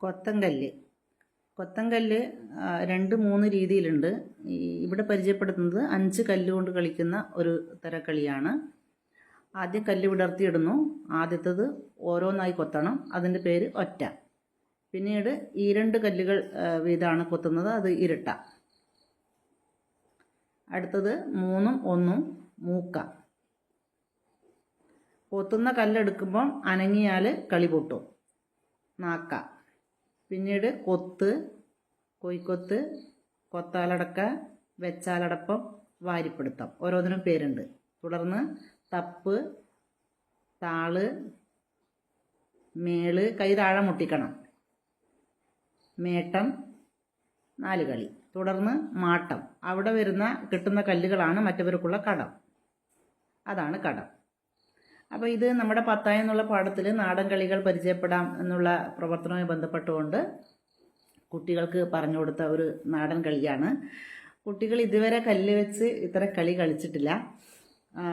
കൊത്തങ്കല്ല്. കൊത്തങ്കല്ല് രണ്ട് മൂന്ന് രീതിയിലുണ്ട്. ഇവിടെ പരിചയപ്പെടുത്തുന്നത് അഞ്ച് കല്ലുകൊണ്ട് കളിക്കുന്ന ഒരു തരക്കളിയാണ്. ആദ്യം കല്ല് വിടർത്തിയിടുന്നു. ആദ്യത്തത് ഓരോന്നായി കൊത്തണം. അതിന്റെ പേര് ഒറ്റ. പിന്നീട് ഈ രണ്ട് കല്ലുകൾ വീതമാണ് കൊത്തുന്നത്. അത് ഇരട്ട. അടുത്തത് മൂന്നും ഒന്നും മൂക്ക. കൊത്തുന്ന കല്ലെടുക്കുമ്പം അനങ്ങിയാൽ കളി പൊട്ടും. നാക്ക. പിന്നീട് കൊത്ത് കൊയ്ക്കൊത്ത് കൊത്താലടക്ക വെച്ചാലടപ്പം വാരിപ്പിടുത്തം. ഓരോന്നിനും പേരുണ്ട്. തുടർന്ന് തപ്പ് താൾ മേൾ കൈ താഴെ മുട്ടിക്കണം. മേട്ടം നാല് കളി. തുടർന്ന് മാട്ടം. അവിടെ വരുന്ന കിട്ടുന്ന കല്ലുകളാണ് മറ്റവർക്കുള്ള കടം. അതാണ് കടം. അപ്പോൾ ഇത് നമ്മുടെ പത്തായം എന്നുള്ള പാഠത്തിൽ നാടൻ കളികൾ പരിചയപ്പെടാം എന്നുള്ള പ്രവർത്തനവുമായി ബന്ധപ്പെട്ടുകൊണ്ട് കുട്ടികൾക്ക് പറഞ്ഞു കൊടുത്ത ഒരു നാടൻ കളിയാണ്. കുട്ടികൾ ഇതുവരെ കല്ല് വെച്ച് ഇത്ര കളി കളിച്ചിട്ടില്ല.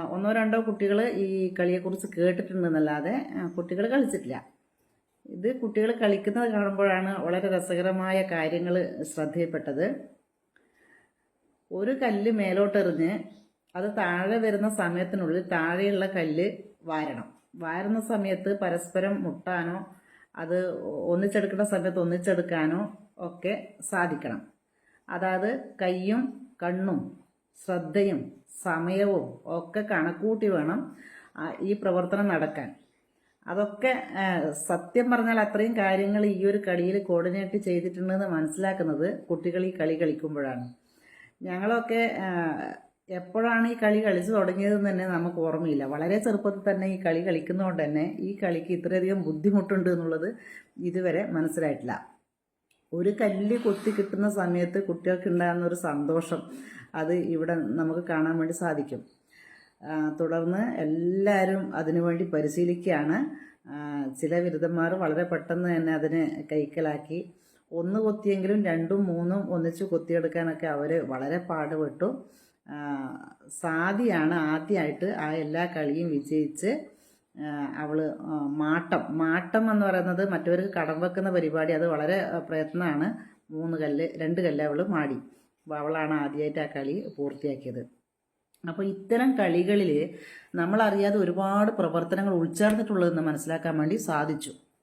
ഒന്നോ രണ്ടോ കുട്ടികൾ ഈ കളിയെക്കുറിച്ച് കേട്ടിട്ടുണ്ടെന്നല്ലാതെ കുട്ടികൾ കളിച്ചിട്ടില്ല. ഇത് കുട്ടികൾ കളിക്കുന്നത് കാണുമ്പോഴാണ് വളരെ രസകരമായ കാര്യങ്ങൾ ശ്രദ്ധയിൽപ്പെട്ടത്. ഒരു കല്ല് മേലോട്ടെറിഞ്ഞ് അത് താഴെ വരുന്ന സമയത്തിനുള്ളിൽ താഴെയുള്ള കല്ല് വാരണം. വാരുന്ന സമയത്ത് പരസ്പരം മുട്ടാനോ അത് ഒന്നിച്ചെടുക്കുന്ന സമയത്ത് ഒന്നിച്ചെടുക്കാനോ ഒക്കെ സാധിക്കണം. അതായത് കയ്യും കണ്ണും ശ്രദ്ധയും സമയവും ഒക്കെ കണക്കൂട്ടി വേണം ഈ പ്രവർത്തനം നടക്കാൻ. അതൊക്കെ സത്യം പറഞ്ഞാൽ അത്രയും കാര്യങ്ങൾ ഈ ഒരു കളിയിൽ കോർഡിനേറ്റ് ചെയ്തിട്ടുണ്ടെന്ന് മനസ്സിലാക്കുന്നത് കുട്ടികൾ ഈ കളി കളിക്കുമ്പോഴാണ്. ഞങ്ങളൊക്കെ എപ്പോഴാണ് ഈ കളി കളിച്ചു തുടങ്ങിയതെന്ന് തന്നെ നമുക്ക് ഓർമ്മയില്ല. വളരെ ചെറുപ്പത്തിൽ തന്നെ ഈ കളി കളിക്കുന്നതുകൊണ്ട് തന്നെ ഈ കളിക്ക് ഇത്രയധികം ബുദ്ധിമുട്ടുണ്ട് എന്നുള്ളത് ഇതുവരെ മനസ്സിലായിട്ടില്ല. ഒരു കല്ല് കൊത്തി കിട്ടുന്ന സമയത്ത് കുട്ടികൾക്ക് ഉണ്ടാകുന്ന ഒരു സന്തോഷം അത് ഇവിടെ നമുക്ക് കാണാൻ വേണ്ടി സാധിക്കും. തുടർന്ന് എല്ലാവരും അതിനുവേണ്ടി പരിശീലിക്കുകയാണ്. ചില ബിരുദന്മാർ വളരെ പെട്ടെന്ന് തന്നെ അതിനെ കൈക്കലാക്കി. ഒന്ന് കൊത്തിയെങ്കിലും രണ്ടും മൂന്നും ഒന്നിച്ച് കൊത്തിയെടുക്കാനൊക്കെ അവർ വളരെ പാടുപെട്ടു. സാദിയാണ് ആദ്യമായിട്ട് ആ എല്ലാ കളിയും വിജയിച്ച് അവൾ മാട്ടം. മാട്ടം എന്ന് പറയുന്നത് മറ്റവർക്ക് കടം വെക്കുന്ന പരിപാടി അത് വളരെ പ്രയത്നമാണ്. മൂന്ന് കല്ല് രണ്ട് കല്ല് അവൾ മാടി. അപ്പോൾ അവളാണ് ആദ്യമായിട്ട് ആ കളി പൂർത്തിയാക്കിയത്. അപ്പോൾ ഇത്തരം കളികളിൽ നമ്മളറിയാതെ ഒരുപാട് പ്രവർത്തനങ്ങൾ ഉൾച്ചേർന്നിട്ടുള്ളതെന്ന് മനസ്സിലാക്കാൻ വേണ്ടി സാധിച്ചു.